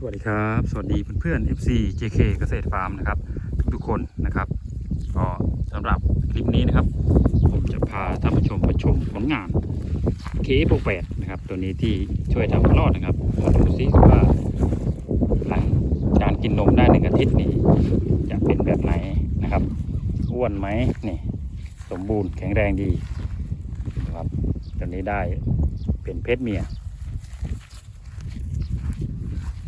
สวัสดีครับ สวัสดีเพื่อนๆ FC JK เกษตรฟาร์มนะครับ ทุกๆคนนะครับ ก็สำหรับคลิปนี้นะครับ ผมจะพาท่านผู้ชมไปชมผลงานเคโปแปดนะครับ ตัวนี้ที่ช่วยทำรอดนะครับมาดูซิว่าหลังการกินนมได้หนึ่งอาทิตย์นี้จะเป็นแบบไหนนะครับอ้วนไหมนี่สมบูรณ์แข็งแรงดีนะครับตัวนี้ได้เป็นเพศเมีย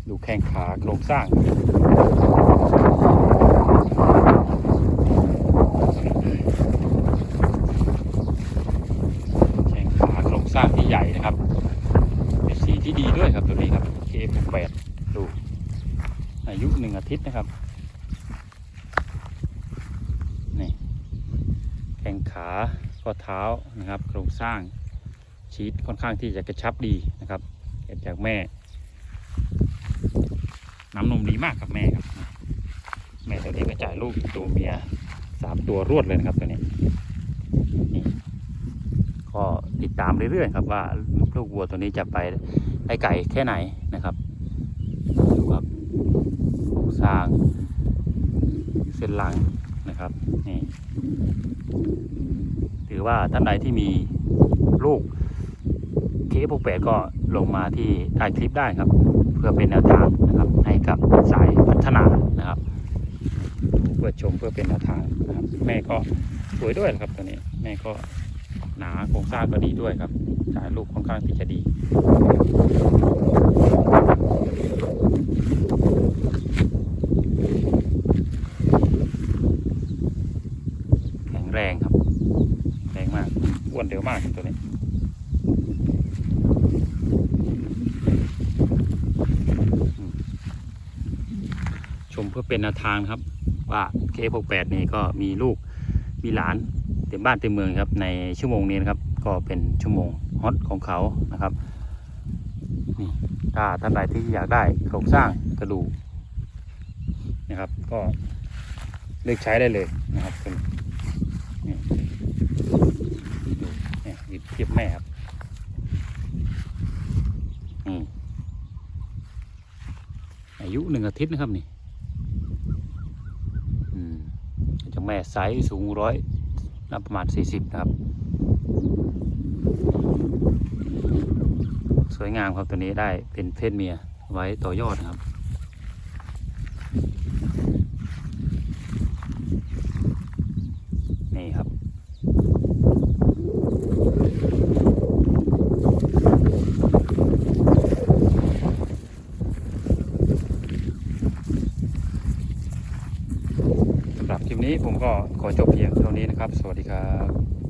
ดูแข้งขาโครงสร้างแข้งขาโครงสร้างที่ใหญ่นะครับ เป็นสีที่ดีด้วยครับตัวนี้ครับ K8 ดูอายุหนึ่งอาทิตย์นะครับนี่แข้งขาข้อเท้านะครับ โครงสร้างชีสค่อนข้างที่จะกระชับดีนะครับเกิดจากแม่ น้ำนมดีมากครับแม่ครับ แม่ตัวนี้กระจายลูกตัวเมียสามตัวรวดเลยนะครับตัวนี้นี่ก็ติดตามเรื่อยๆครับว่าลูกวัวตัวนี้จะไปได้ไก่แค่ไหนนะครับดูครับโครงสร้างเส้นหลังนะครับนี่ถือว่าท่านใดที่มีลูกเคพวกแปดก็ลงมาที่ใต้คลิปได้ครับ พื่อเป็นแนวทางนะครับให้กับสายพัฒนานะครับเพื่อชมเพื่อเป็นแนวทางนะครับ แม่ก็สวยด้วยนะครับตัวนี้แม่ก็หนาโครงสร้างก็ดีด้วยครับสายลูกค่อนข้างที่จะดีแข็งแรงครับแรงมากอ้วนเร็วมากตัวนี้ มเพื่อเป็นแนวทางครับ ว่าเคพแปดนี่ก็มีลูกมีหลานเต็มบ้านเต็มเมืองครับในชั่วโมงนี้นะครับ ก็เป็นชั่วโมงฮอตของเขานะครับนี่ถ้าท่านใดที่อยากได้โครงสร้างกระดูกนะครับ ก็เลือกใช้ได้เลยนะครับเป็นนี่ดูนี่หยิบเทียบแม่ครับนี่อายุหนึ่งอาทิตย์นะครับนี่ อืม เจากแม่ไซส์สูงร้อยนับประมาณสี่สิบนะครับ สวยงามครับตัวนี้ได้เป็นเพศเมียไว้ต่อยอดนะครับ นี่ครับ สำหรับคลิป นี้ผมก็ขอจบเพียงเท่านี้นะครับ สวัสดีครับ